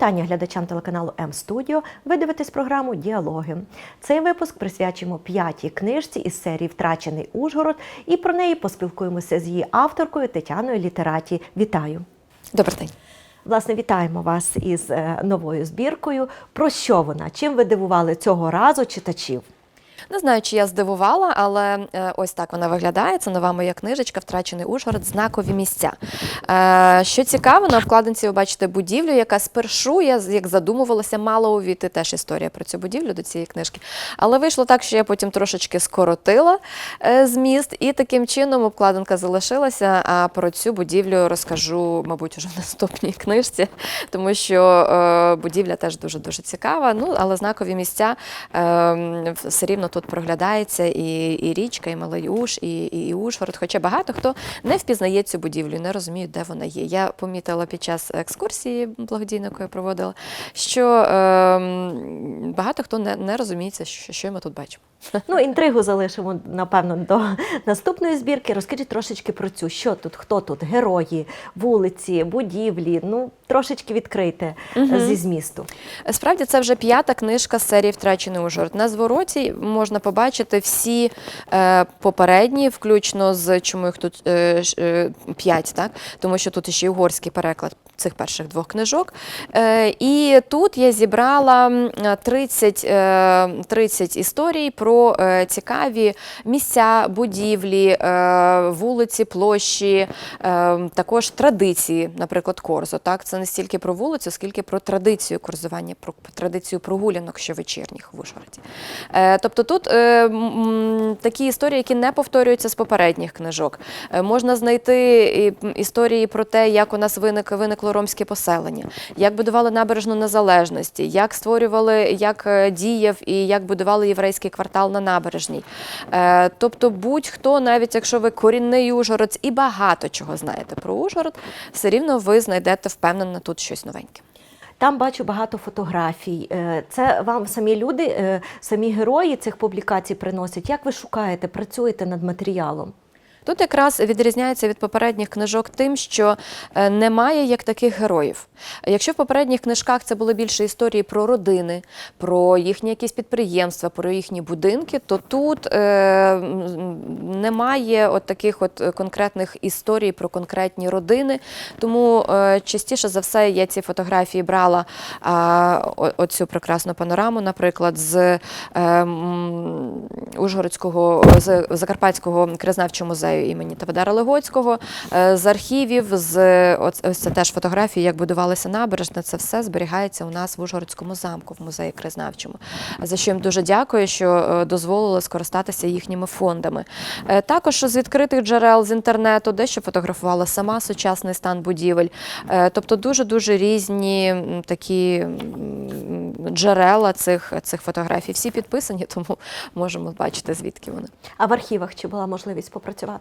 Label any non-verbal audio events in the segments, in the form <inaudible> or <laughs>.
Вітання глядачам телеканалу М Студіо. Ви дивитесь програму Діалоги. Цей випуск присвячимо п'ятій книжці із серії Втрачений Ужгород, і про неї поспілкуємося з її авторкою Тетяною Літераті. Вітаю! Добрий день. Власне, вітаємо вас із е, новою збіркою. Про що вона? Чим ви дивували цього разу читачів? Не знаю, чи я здивувала, але е, ось так вона виглядає. Це нова моя книжечка Втрачений Ужгород, знакові місця. Е, Що цікаво, на вкладинці ви бачите будівлю, яка спершу я як задумувалася, мала увійти теж історія про цю будівлю до цієї книжки. Але вийшло так, що я потім трошечки скоротила е, зміст, і таким чином обкладинка залишилася. А про цю будівлю розкажу, мабуть, уже в наступній книжці, тому що будівля теж дуже дуже цікава. Ну але знакові місця е, все рівно тут проглядається і, і річка, і Малий Уж, і, і, і Ужгород. Хоча багато хто не впізнає цю будівлю, не розуміє, де вона є. Я помітила під час екскурсії благодійної, яку я проводила, що е, багато хто не, не розуміється, що, що ми тут бачимо. Ну, інтригу залишимо, напевно, до наступної збірки. Розкажіть трошечки про цю. Що тут, хто тут? Герої, вулиці, будівлі. Ну, трошечки відкрийте е, зі змісту. Справді це вже п'ята книжка з серії Втрачений Ужгород. На звороті можна побачити всі е, попередні, включно з чому їх тут е, е, п'ять, так тому що тут ще й угорський переклад цих перших двох книжок. Е, і тут я зібрала 30, е, 30 історій про е, цікаві місця, будівлі, е, вулиці, площі, е, також традиції, наприклад, Корзо. Так, це не стільки про вулицю, скільки про традицію корзування, про традицію прогулянок щовечірніх в Ужгороді. Е, тобто тут е, такі історії, які не повторюються з попередніх книжок. Е, можна знайти історії про те, як у нас виник, виникло ромське поселення, як будували набережну незалежності, як створювали, як е, діяв і як будували єврейський квартал на набережній. Е, тобто, будь-хто, навіть якщо ви корінний ужгородець і багато чого знаєте про Ужгород, все рівно ви знайдете впевнено тут щось новеньке. Там бачу багато фотографій. Е, Це вам самі люди, самі герої цих публікацій приносять. Як ви шукаєте, працюєте над матеріалом? Тут якраз відрізняється від попередніх книжок тим, що е, немає як таких героїв. Якщо в попередніх книжках це були більше історії про родини, про їхні якісь підприємства, про їхні будинки, то тут е, немає от таких от конкретних історій про конкретні родини. Тому е, частіше за все я ці фотографії брала о- оцю прекрасну панораму, наприклад, з е, Ужгородського з Закарпатського краєзнавчого музею імені Тавидара Легоцького, е, з архівів, з ось, це теж фотографії, як будувалися набережна. Це все зберігається у нас в Ужгородському замку, в музеї краєзнавчому. За що їм дуже дякую, що е, дозволили скористатися їхніми фондами. Е, Також з відкритих джерел з інтернету, дещо фотографувала сама сучасний стан будівель. Тобто дуже дуже різні такі джерела цих, цих фотографій. Всі підписані, <laughs> тому можемо бачити, звідки вони. А в архівах чи була можливість попрацювати?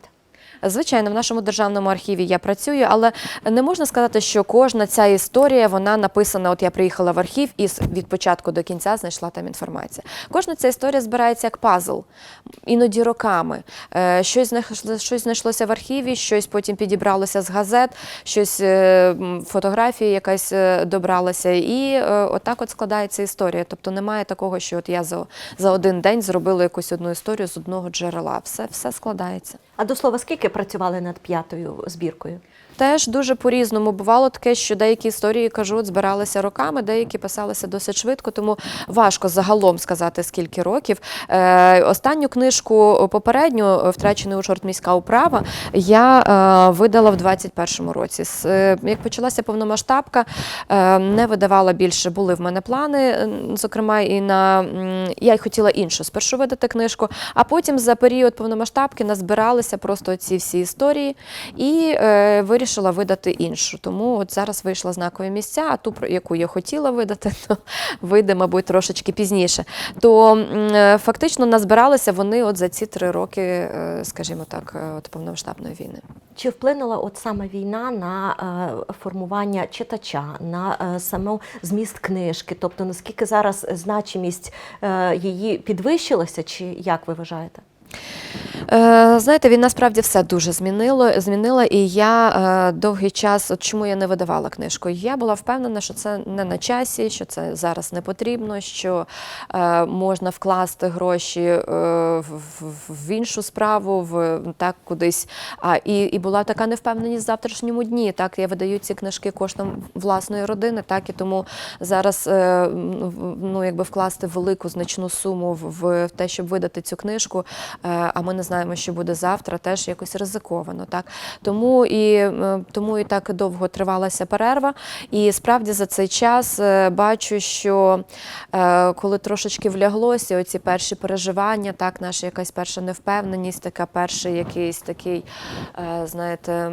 Звичайно, в нашому державному архіві я працюю, але не можна сказати, що кожна ця історія вона написана. От я приїхала в архів і від початку до кінця знайшла там інформація. Кожна ця історія збирається як пазл, іноді роками. Е, Щось щось знайшлося в архіві, щось потім підібралося з газет, щось е, м, фотографії якась е, добралася, і отак от складається історія. Тобто немає такого, що от я за, за один день зробила якусь одну історію з одного джерела. Все, все складається. А до слова, скільки працювали над п'ятою збіркою? Теж дуже по-різному. Бувало таке, що деякі історії кажуть, збиралися роками, деякі писалися досить швидко, тому важко загалом сказати, скільки років. Е, останню книжку попередню Втрачений Ужгород міська управа я е, видала в 21-му році. З, е, як почалася повномасштабка, е, не видавала більше. Були в мене плани, е, зокрема, і на я й хотіла іншу спершу видати книжку, а потім за період повномасштабки назбиралися просто ці всі історії і е, вирішила видати іншу. Тому от зараз вийшла знакові місця, а ту, яку я хотіла видати, то <laughs> вийде, мабуть, трошечки пізніше. То е, фактично назбиралися вони от за ці три роки, е, скажімо так, е, от повномасштабної війни. Чи вплинула от саме війна на формування читача, на е, саму зміст книжки? Тобто наскільки зараз значимість її підвищилася, чи як ви вважаєте? Е, знаєте, він насправді все дуже змінило, змінила, і я е, довгий час, от чому я не видавала книжку? Я була впевнена, що це не на часі, що це зараз не потрібно, що е, можна вкласти гроші в, іншу справу, в так кудись. І, і була така невпевненість в завтрашньому дні. Так, я видаю ці книжки коштом власної родини, так і тому зараз ну, якби вкласти велику значну суму в, те, щоб видати цю книжку, а ми не знаємо, що буде завтра, теж якось ризиковано. Так тому і е, тому і так довго тривалася перерва. І справді за цей час е, бачу, що е, коли трошечки вляглося, оці перші переживання, так, наша якась перша невпевненість, така перший якийсь такий, е, знаєте,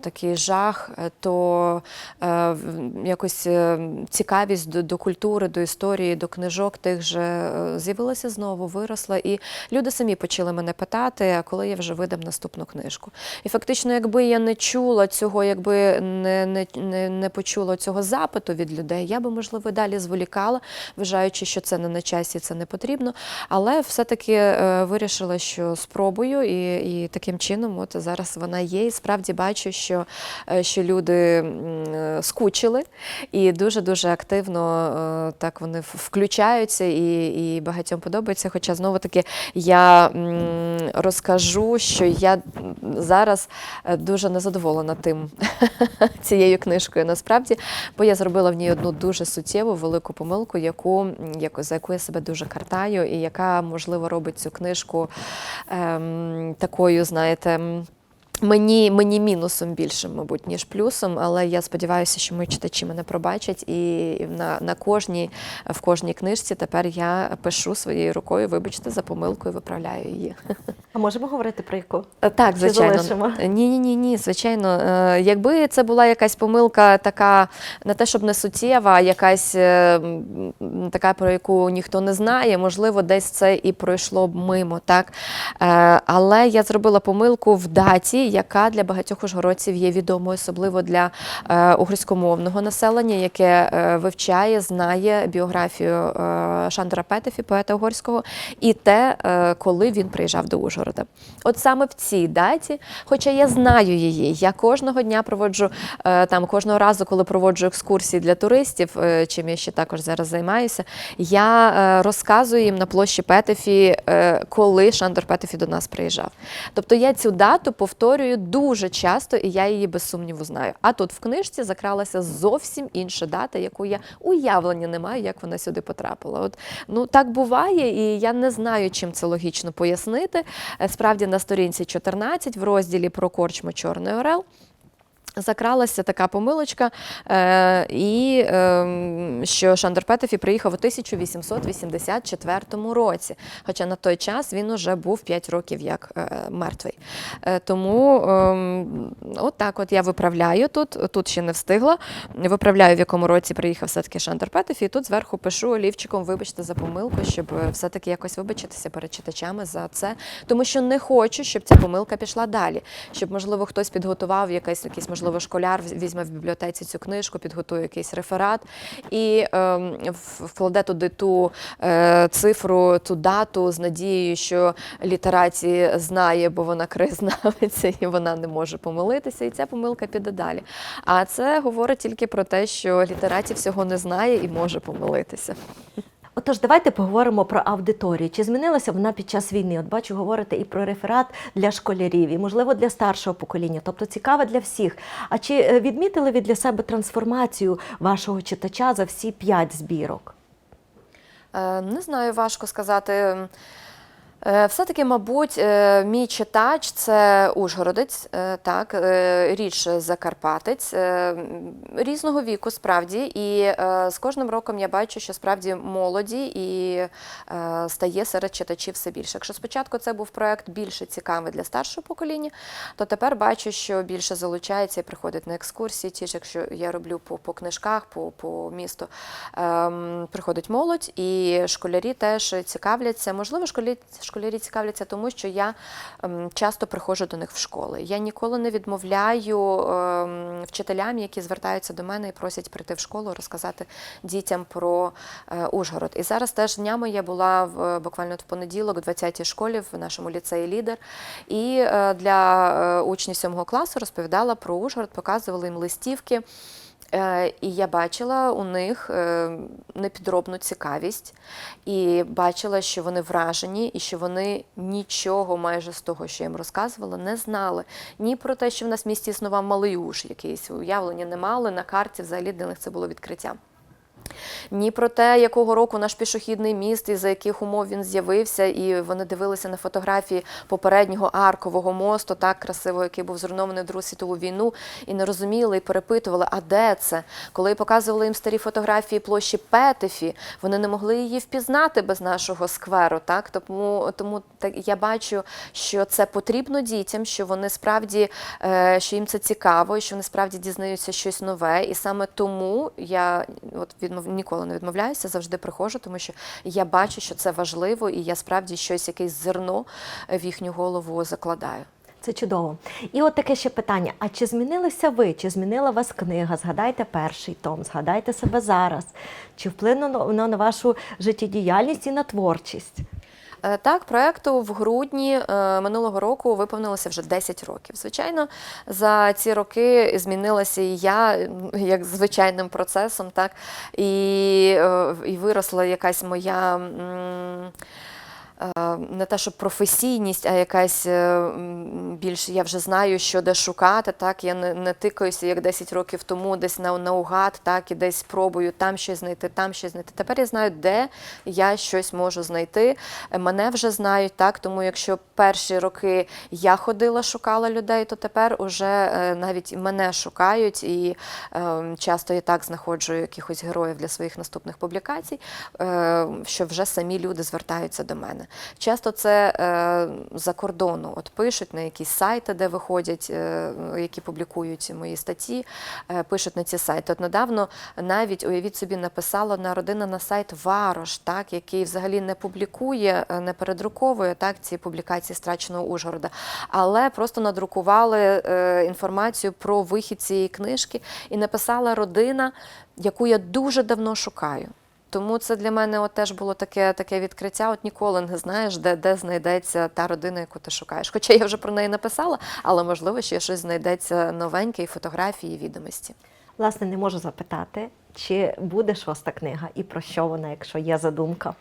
такий жах, е, то е, якось е, цікавість до, до культури, до історії, до книжок тих же е, з'явилася знову, виросла. І люди самі почали мене питати, а коли я вже видам наступну книжку. І фактично, якби я не чула цього, якби не, не, не, не почула цього запиту від людей, я би, можливо, далі зволікала, вважаючи, що це не на часі, це не потрібно. Але все-таки е, вирішила, що спробую, і, і таким чином, от зараз вона є. І справді бачу, що, е, що люди е, скучили і дуже дуже активно так вони включаються, і, і багатьом подобається. Хоча знову таки я розкажу, що я зараз е, дуже незадоволена тим <laughs> цією книжкою насправді, бо я зробила в ній одну дуже суттєву велику помилку, яку яку за яку я себе дуже картаю, і яка можливо робить цю книжку ем, такою, знаєте. Мені, мені мінусом більшим, мабуть, ніж плюсом, але я сподіваюся, що мої читачі мене пробачать, і на, на кожній, в кожній книжці тепер я пишу своєю рукою, вибачте, за помилкою, виправляю її. <laughs> А можемо говорити про яку? Е, Так, Чи звичайно. Ні, ні, ні, ні, звичайно. Е, Якби це була якась помилка, така не те, щоб не суттєва, а якась е, така, про яку ніхто не знає, можливо, десь це і пройшло б мимо, так. Але я зробила помилку в даті, яка для багатьох ужгородців є відомою, особливо для е, угорськомовного населення, яке е, вивчає, знає біографію е, Шандора Петефі, поета угорського, і те, коли він приїжджав до Ужгорода. От саме в цій даті, хоча я знаю її, я кожного дня проводжу там кожного разу, коли проводжу екскурсії для туристів, чим я ще також зараз займаюся, я розказую їм на площі Петефі, коли Шандор Петефі до нас приїжджав. Тобто я цю дату повторюю дуже часто, і я її без сумніву знаю. А тут в книжці закралася зовсім інша дата, яку я уявлення не маю, як вона сюди потрапила. От ну так буває, і я не знаю, чим це логічно пояснити. Е, Справді на сторінці 14 в розділі про корчму Чорний Орел. Закралася така помилочка, е, і е, що Шандор Петефі приїхав у 1884 році. Хоча на той час він уже був 5 років як е, мертвий. Е, тому е, от так от я виправляю тут, тут ще не встигла. Виправляю, в якому році приїхав все-таки Шандор Петефі, і тут зверху пишу олівчиком, вибачте за помилку, щоб е, все-таки якось вибачитися перед читачами за це. Тому що не хочу, щоб ця помилка пішла далі. Щоб, можливо, хтось підготував якийсь, якийсь можливо, школяр візьме в бібліотеці цю книжку, підготує якийсь реферат і вкладе туди ту цифру, ту дату з надією, що літерації знає, бо вона кризнавиця і вона не може помилитися, і ця помилка піде далі. А це говорить тільки про те, що літераті всього не знає і може помилитися. Отож, давайте поговоримо про аудиторію. Чи змінилася вона під час війни? От бачу, говорите і про реферат для школярів, і можливо для старшого покоління, тобто цікаве для всіх. А чи е, відмітили ви для себе трансформацію вашого читача за всі п'ять збірок? Е, Не знаю, важко сказати. Е, Все-таки, мабуть, е, мій читач це Ужгородець, е, так, рідше Закарпатець, різного віку, справді. І з кожним роком я бачу, що справді молоді і стає серед читачів все більше. Якщо спочатку це був проект більше цікавий для старшого покоління, то тепер бачу, що більше залучається і приходить на екскурсії. Ті ж, якщо я роблю по, по книжках, по, по місту, ем, приходить молодь, і школярі теж цікавляться. Можливо, школярі, школярі цікавляться, тому що я ем, часто приходжу до них в школи. Я ніколи не відмовляю ем, вчителям, які звертаються до мене і просять прийти в школу, розказати дітям про е, Ужгород. І зараз теж днями я була в буквально в понеділок, в 20-й школі в нашому ліцеї лідер. І е, для е, учнів 7 класу розповідала про Ужгород, показувала їм листівки. Е, І я бачила у них е, непідробну цікавість, і бачила, що вони вражені, і що вони нічого майже з того, що я їм розказувала, не знали. Ні про те, що в нас в місті існував малий уж якийсь уявлення не мали. На карті взагалі для них це було відкриттям. Ні про те, якого року наш пішохідний міст і за яких умов він з'явився, і вони дивилися на фотографії попереднього аркового мосту, так красивого, який був зруйнований в Другу світову війну, і не розуміли, і перепитували, а де це? Коли показували їм старі фотографії площі Петефі, вони не могли її впізнати без нашого скверу. Так тому, тому так я бачу, що це потрібно дітям, що вони справді е, що їм це цікаво, і що вони справді дізнаються щось нове. І саме тому я от відмов ніколи не відмовляюся, завжди приходжу, тому що я бачу, що це важливо, і я справді щось, якесь зерно в їхню голову закладаю. Це чудово. І от таке ще питання: а чи змінилися ви? Чи змінила вас книга? Згадайте перший том, згадайте себе зараз. Чи вплинуло на вашу життєдіяльність і на творчість? Е, Так, проекту в грудні е, минулого року виповнилося вже 10 років. Звичайно, за ці роки змінилася і я як звичайним процесом, так і, е, і виросла якась моя. Не те, що професійність, а якась е, більш я вже знаю, що де шукати. Так я не, не тикаюся як 10 років тому, десь на наугад, так і десь пробую там щось знайти, там щось знайти. Тепер я знаю, де я щось можу знайти. Мене вже знають так, тому якщо перші роки я ходила, шукала людей, то тепер уже е, навіть мене шукають, і е, часто я так знаходжу якихось героїв для своїх наступних публікацій, е, що вже самі люди звертаються до мене. Часто це е, за кордону, от пишуть на якісь сайти, де виходять, е, які публікують мої статті, е, пишуть на ці сайти. От недавно навіть уявіть собі, написала одна родина на сайт Варош, так, який взагалі не публікує, е, не передруковує так, ці публікації страченого Ужгорода, але просто надрукували е, інформацію про вихід цієї книжки і написала родина, яку я дуже давно шукаю. Тому це для мене от теж було таке, таке відкриття. От ніколи не знаєш, де, де знайдеться та родина, яку ти шукаєш. Хоча я вже про неї написала, але можливо ще щось знайдеться новеньке, і фотографії, і відомості. Власне, не можу запитати, чи буде шоста книга і про що вона, якщо є задумка.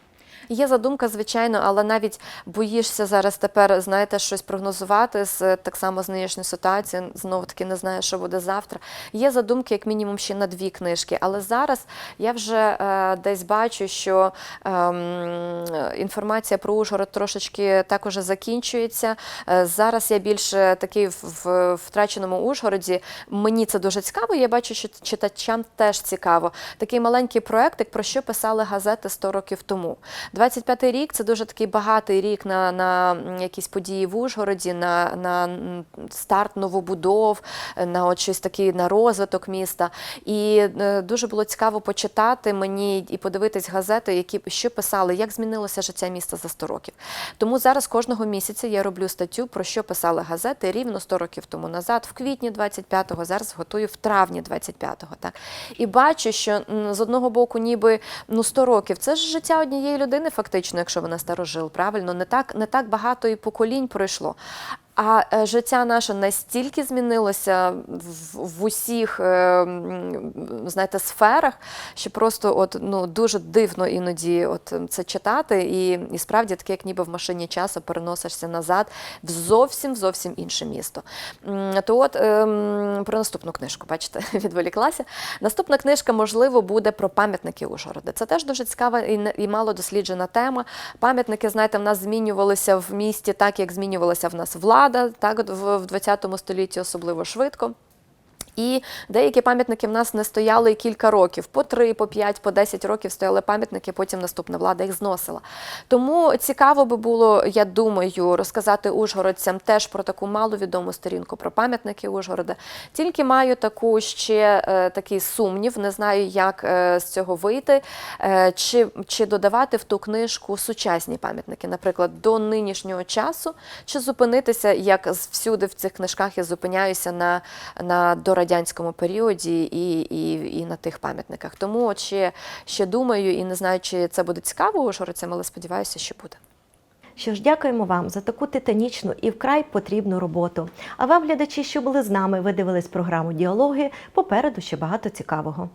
Є задумка, звичайно, але навіть боїшся зараз тепер, знаєте, щось прогнозувати з так само з нинішньої ситуації. Знову таки не знаю, що буде завтра. Є задумки, як мінімум, ще на дві книжки. Але зараз я вже е, десь бачу, що ем, інформація про Ужгород трошечки також закінчується. Е, зараз я більше такий в, в втраченому Ужгороді. Мені це дуже цікаво. Я бачу, що читачам теж цікаво. Такий маленький проектик, про що писали газети 100 років тому. 25-й рік це дуже такий багатий рік на, на якісь події в Ужгороді, на, на старт новобудов, на от щось таке на розвиток міста. І е, дуже було цікаво почитати мені і подивитись газети, які що писали, як змінилося життя міста за 100 років. Тому зараз кожного місяця я роблю статтю, про що писали газети рівно 100 років тому назад, в квітні 25-го, зараз готую в травні 25-го. Так? І бачу, що з одного боку, ніби ну 100 років це ж життя однієї людини, фактично, якщо вона старожил, правильно, не так, не так багато і поколінь пройшло. А е, життя наше настільки змінилося в, усіх е, знаєте, сферах, що просто от, ну, дуже дивно іноді от це читати, і, і справді таке, як ніби в машині часу переносишся назад в зовсім зовсім інше місто. То от ем, про наступну книжку, бачите, <laughs> відволіклася. Наступна книжка, можливо, буде про пам'ятники Ужгорода. Це теж дуже цікава і мало досліджена тема. Пам'ятники, знаєте, в нас змінювалися в місті так, як змінювалася в нас влада, так, в в 20 столітті особливо швидко. І деякі пам'ятники в нас не стояли кілька років, по три, по п'ять, по 10 років стояли пам'ятники, потім наступна влада їх зносила. Тому цікаво би було, я думаю, розказати ужгородцям теж про таку маловідому сторінку про пам'ятники Ужгорода. Тільки маю таку ще е, такий сумнів, не знаю, як е, з цього вийти, е, чи, чи додавати в ту книжку сучасні пам'ятники, наприклад, до нинішнього часу, чи зупинитися, як всюди в цих книжках я зупиняюся на, на дорадянському періоді і, і, і на тих пам'ятниках. Тому ще, ще думаю і не знаю, чи це буде цікаво ужгородцям, але сподіваюся, що буде. Що ж, дякуємо вам за таку титанічну і вкрай потрібну роботу. А вам, глядачі, що були з нами, ви дивились програму Діалоги. Попереду ще багато цікавого.